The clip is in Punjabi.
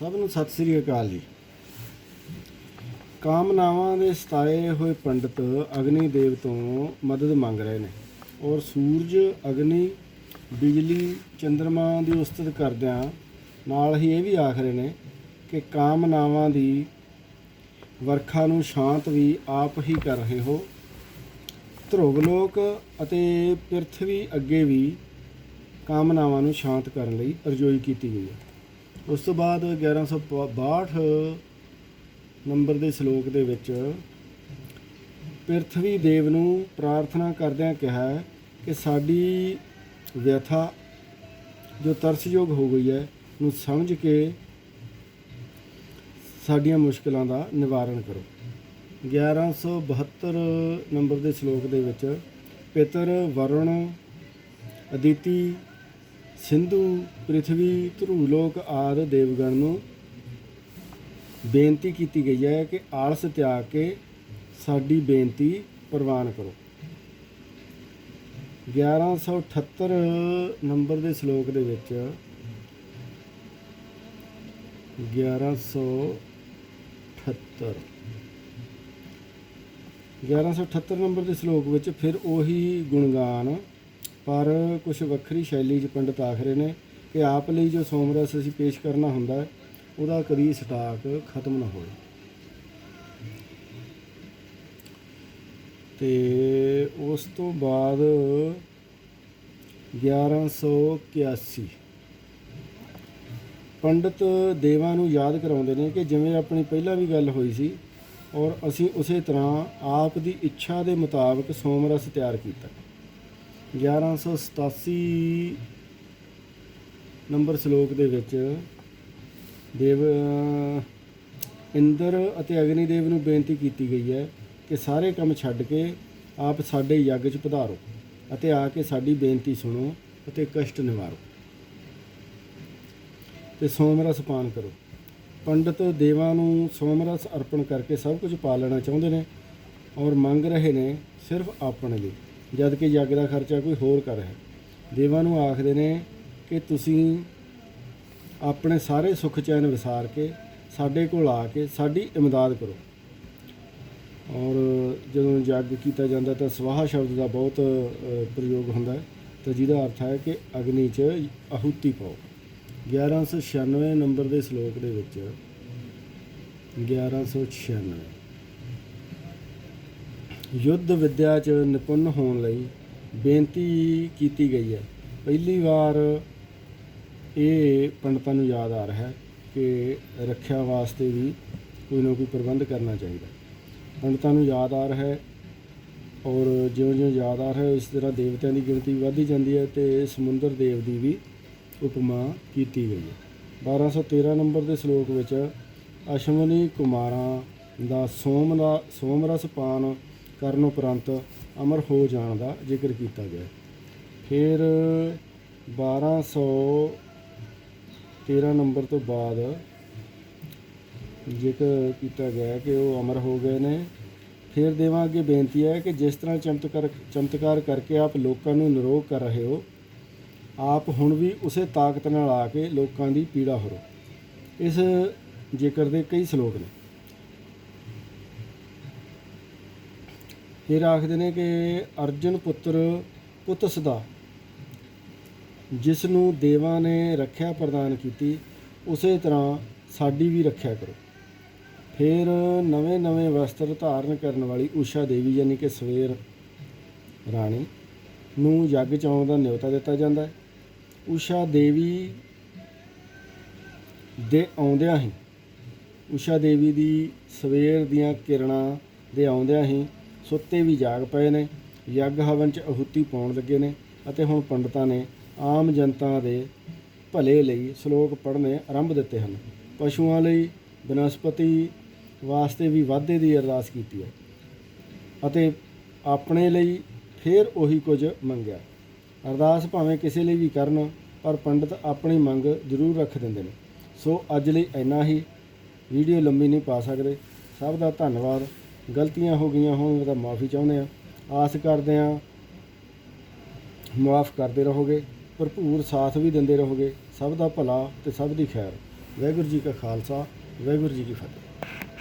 ਸਭ ਨੂੰ ਸਤਿ ਸ੍ਰੀ ਅਕਾਲ ਜੀ। ਕਾਮਨਾਵਾਂ ਦੇ ਸਤਾਏ ਹੋਏ ਪੰਡਤ ਅਗਨੀ ਦੇਵ ਤੋਂ ਮਦਦ ਮੰਗ ਰਹੇ ਨੇ ਔਰ ਸੂਰਜ, ਅਗਨੀ, ਬਿਜਲੀ ਚੰ드ਰਮਾ ਦੀ ਉਸਤਤ ਕਰਦਿਆਂ ਨਾਲ ਹੀ ਇਹ ਵੀ ਆਖ ਰਹੇ ਨੇ ਕਿ ਕਾਮਨਾਵਾਂ ਦੀ ਵਰਖਾ ਨੂੰ ਸ਼ਾਂਤ ਵੀ ਆਪ ਹੀ ਕਰ ਰਹੇ ਹੋ। ਧਰੁਵ ਲੋਕ ਅਤੇ ਪ੍ਰithvi ਅੱਗੇ ਵੀ ਕਾਮਨਾਵਾਂ ਨੂੰ ਸ਼ਾਂਤ ਕਰਨ ਲਈ ਅਰਜ਼ੋਈ ਕੀਤੀ ਗਈ ਹੈ। ਉਸ ਤੋਂ ਬਾਅਦ 1162 ਨੰਬਰ ਦੇ ਸ਼ਲੋਕ ਦੇ ਵਿੱਚ ਪ੍ਰithvi ਦੇਵ ਨੂੰ ਪ੍ਰਾਰਥਨਾ ਕਰਦਿਆਂ ਕਿਹਾ ਕਿ ਸਾਡੀ ਵਿਅਥਾ ਜੋ ਤਰਸਯੋਗ ਹੋ ਗਈ ਹੈ, ਨੂੰ ਸਮਝ ਕੇ ਸਾਡੀਆਂ ਮੁਸ਼ਕਲਾਂ ਦਾ ਨਿਵਾਰਨ ਕਰੋ। 1172 ਨੰਬਰ ਦੇ ਸ਼ਲੋਕ ਦੇ ਵਿੱਚ ਪਿਤਰ ਵਰੁਣ ਅਦਿਤੀ ਸਿੰਧੂ ਪ੍ਰithvi ਧਰੂਲੋਕ ਆਦ ਦੇਵਗਣ ਨੂੰ ਬੇਨਤੀ ਕੀਤੀ ਗਈ ਹੈ ਕਿ ਆਲਸ ਤਿਆਗ ਕੇ ਸਾਡੀ ਬੇਨਤੀ ਪ੍ਰਵਾਨ ਕਰੋ। 1178 ਨੰਬਰ ਦੇ ਸ਼ਲੋਕ ਦੇ ਵਿੱਚ 1178 1178 ਨੰਬਰ ਦੇ ਸ਼ਲੋਕ ਵਿੱਚ ਫਿਰ ਉਹੀ ਗੁਣਗਾਨ ਪਰ ਕੁਝ ਵੱਖਰੀ ਸ਼ੈਲੀ 'ਚ ਪੰਡਤ ਆਖ ਰਹੇ ਨੇ ਕਿ ਆਪ ਲਈ ਜੋ ਸੋਮਰਸ ਅਸੀਂ ਪੇਸ਼ ਕਰਨਾ ਹੁੰਦਾ ਉਹਦਾ ਕਦੀ ਸਟਾਕ ਖਤਮ ਨਾ ਹੋਵੇ ਤੇ ਉਸ ਤੋਂ ਬਾਅਦ 1181 ਪੰਡਤ ਦੇਵਾਂ ਨੂੰ ਯਾਦ ਕਰਾਉਂਦੇ ਨੇ ਕਿ ਜਿਵੇਂ ਆਪਣੀ ਪਹਿਲਾਂ ਵੀ ਗੱਲ ਹੋਈ ਸੀ ਔਰ ਅਸੀਂ ਉਸੇ ਤਰ੍ਹਾਂ ਆਪ ਦੀ ਇੱਛਾ ਦੇ ਮੁਤਾਬਕ ਸੋਮਰਸ ਤਿਆਰ ਕੀਤਾ। 1187 ਨੰਬਰ ਸ਼ਲੋਕ ਦੇ ਵਿੱਚ ਦੇਵ ਇੰਦਰ ਅਤੇ ਅਗਨੀ ਦੇਵ ਨੂੰ ਬੇਨਤੀ ਕੀਤੀ ਗਈ ਹੈ ਕਿ ਸਾਰੇ ਕੰਮ ਛੱਡ ਕੇ ਆਪ ਸਾਡੇ ਯੱਗ 'ਚ ਪਧਾਰੋ ਅਤੇ ਆ ਕੇ ਸਾਡੀ ਬੇਨਤੀ ਸੁਣੋ ਅਤੇ ਕਸ਼ਟ ਨਿਵਾਰੋ। ਤੇ ਸੋਮਰਸ ਪਾਨ ਕਰੋ। ਪੰਡਤ ਦੇਵਾਂ ਨੂੰ ਸੋਮਰਸ ਅਰਪਣ ਕਰਕੇ ਸਭ ਕੁਝ ਪਾ ਲੈਣਾ ਚਾਹੁੰਦੇ ਨੇ ਔਰ ਮੰਗ ਰਹੇ ਨੇ ਸਿਰਫ ਆਪਣੇ ਲਈ। ਜਦ ਕਿ ਯੱਗ ਦਾ ਖਰਚਾ ਕੋਈ ਹੋਰ ਕਰ ਹੈ। ਦੇਵਾਂ ਨੂੰ ਆਖਦੇ ਨੇ ਕਿ ਤੁਸੀਂ ਆਪਣੇ ਸਾਰੇ ਸੁੱਖ ਚੈਨ ਵਿਸਾਰ ਕੇ, ਸਾਡੇ ਕੋਲ ਆ ਕੇ ਸਾਡੀ ਇਮਦਾਦ ਕਰੋ। ਔਰ ਜਦੋਂ ਯੱਗ ਕੀਤਾ ਜਾਂਦਾ ਤਾਂ ਸਵਾਹਾ ਸ਼ਬਦ ਦਾ ਬਹੁਤ ਪ੍ਰਯੋਗ ਹੁੰਦਾ ਹੈ। ਤਾਂ ਜਿਹਦਾ ਅਰਥ ਹੈ ਕਿ ਅਗਨੀ 'ਚ ਆਹੂਤੀ ਪਾਓ। 1196 ਨੰਬਰ ਦੇ ਸ਼ਲੋਕ ਦੇ ਵਿੱਚ 1196 ਯੁੱਧ ਵਿੱਦਿਆ 'ਚ ਨਿਪੁੰਨ ਹੋਣ ਲਈ ਬੇਨਤੀ ਕੀਤੀ ਗਈ ਹੈ। ਪਹਿਲੀ ਵਾਰ ਇਹ ਪੰਡਤਾਂ ਨੂੰ ਯਾਦ ਆ ਰਿਹਾ ਹੈ ਕਿ ਰੱਖਿਆ ਵਾਸਤੇ ਵੀ ਕੋਈ ਨਾ ਕੋਈ ਪ੍ਰਬੰਧ ਕਰਨਾ ਚਾਹੀਦਾ। ਪੰਡਤਾਂ ਨੂੰ ਯਾਦ ਆ ਰਿਹਾ ਹੈ ਔਰ ਜਿਉਂ-ਜਿਉਂ ਯਾਦ ਆ ਰਿਹਾ ਹੈ, ਇਸ ਤਰ੍ਹਾਂ ਦੇਵਤਿਆਂ ਦੀ ਗਿਣਤੀ ਵਧਦੀ ਜਾਂਦੀ ਹੈ ਤੇ ਸਮੁੰਦਰ ਦੇਵ ਦੀ ਵੀ ਉਪਮਾ ਕੀਤੀ ਗਈ ਹੈ। 1213 ਨੰਬਰ ਦੇ ਸ਼ਲੋਕ ਵਿੱਚ ਅਸ਼ਵਨੀ ਕੁਮਾਰਾਂ ਦਾ ਸੋਮ ਦਾ ਸੋਮਰਸ ਪਾਨ ਕਰਨ ਉਪਰੰਤ ਅਮਰ ਹੋ ਜਾਣ ਦਾ ਜ਼ਿਕਰ ਕੀਤਾ ਗਿਆ। ਹੈ। ਫਿਰ 1213 ਨੰਬਰ ਤੋਂ ਬਾਅਦ ਜ਼ਿਕਰ ਕੀਤਾ ਗਿਆ ਕਿ ਉਹ ਅਮਰ ਹੋ ਗਏ ਨੇ। ਫਿਰ ਦੇਵਾਂ ਅੱਗੇ ਬੇਨਤੀ ਹੈ ਕਿ ਜਿਸ ਤਰ੍ਹਾਂ ਚਮਤਕਾਰ ਚਮਤਕਾਰ ਕਰਕੇ ਆਪ ਲੋਕਾਂ ਨੂੰ ਨਿਰੋਗ ਕਰ ਰਹੇ ਹੋ, ਆਪ ਹੁਣ ਵੀ ਉਸੇ ਤਾਕਤ ਨਾਲ ਆ ਕੇ ਲੋਕਾਂ ਦੀ ਪੀੜਾ ਹਰੋ। ਇਸ ਜ਼ਿਕਰ ਦੇ ਕਈ ਸ਼ਲੋਕ ਨੇ। ਫਿਰ ਆਖਦੇ ਨੇ ਕਿ ਅਰਜਨ ਪੁੱਤਰ ਪੁੱਤ ਦਾ ਜਿਸ ਨੂੰ ਦੇਵਾਂ ਨੇ ਰੱਖਿਆ ਪ੍ਰਦਾਨ ਕੀਤੀ, ਉਸੇ ਤਰ੍ਹਾਂ ਸਾਡੀ ਵੀ ਰੱਖਿਆ ਕਰੋ। ਫਿਰ ਨਵੇਂ ਨਵੇਂ ਵਸਤਰ ਧਾਰਨ ਕਰਨ ਵਾਲੀ ਊਸ਼ਾ ਦੇਵੀ ਯਾਨੀ ਕਿ ਸਵੇਰ ਰਾਣੀ ਨੂੰ ਯੱਗ ਚ ਆਉਣ ਦਾ ਨਿਯੋਤਾ ਦਿੱਤਾ ਜਾਂਦਾ ਹੈ। ਊਸ਼ਾ ਦੇਵੀ ਦੇ ਆਉਂਦਿਆਂ ਹੀ, ਊਸ਼ਾ ਦੇਵੀ ਦੀ ਸਵੇਰ ਦੀਆਂ ਕਿਰਨਾਂ ਦੇ ਆਉਂਦਿਆਂ ਹੀ ਸੁੱਤੇ ਵੀ ਜਾਗ ਪਏ ਨੇ, ਯੱਗ ਹਵਨ ਚ ਆਹੂਤੀ ਪਾਉਣ ਲੱਗੇ ਨੇ ਅਤੇ ਹੁਣ ਪੰਡਤਾਂ ਨੇ ਆਮ ਜਨਤਾ ਦੇ ਭਲੇ ਲਈ ਸ਼ਲੋਕ ਪੜ੍ਹਨੇ ਆਰੰਭ ਦਿੱਤੇ ਹਨ। ਪਸ਼ੂਆਂ ਲਈ ਬਨਸਪਤੀ ਵਾਸਤੇ ਵੀ ਵਾਧੇ ਦੀ ਅਰਦਾਸ ਕੀਤੀ ਹੈ ਅਤੇ ਆਪਣੇ ਲਈ ਫਿਰ ਉਹੀ ਕੁਝ ਮੰਗਿਆ। ਅਰਦਾਸ ਭਾਵੇਂ ਕਿਸੇ ਲਈ ਵੀ ਕਰਨ, ਪਰ ਪੰਡਤ ਆਪਣੀ ਮੰਗ ਜ਼ਰੂਰ ਰੱਖ ਦਿੰਦੇ ਨੇ। ਸੋ ਅੱਜ ਲਈ ਇੰਨਾ ਹੀ। ਵੀਡੀਓ ਲੰਮੀ ਨਹੀਂ ਪਾ ਸਕਦੇ। ਸਭ ਦਾ ਧੰਨਵਾਦ। ਗਲਤੀਆਂ ਹੋ ਗਈਆਂ ਹੋਣ ਤਾਂ ਮਾਫੀ ਚਾਹੁੰਦੇ ਆ ਆਸ ਕਰਦੇ ਆ ਮਾਫ ਕਰਦੇ ਰਹੋਗੇ, ਭਰਪੂਰ ਸਾਥ ਵੀ ਦਿੰਦੇ ਰਹੋਗੇ। ਸਭ ਦਾ ਭਲਾ ਤੇ ਸਭ ਦੀ ਖੈਰ। ਵਾਹਿਗੁਰੂ ਜੀ ਕਾ ਖਾਲਸਾ, ਵਾਹਿਗੁਰੂ ਜੀ ਕੀ ਫਤਿਹ।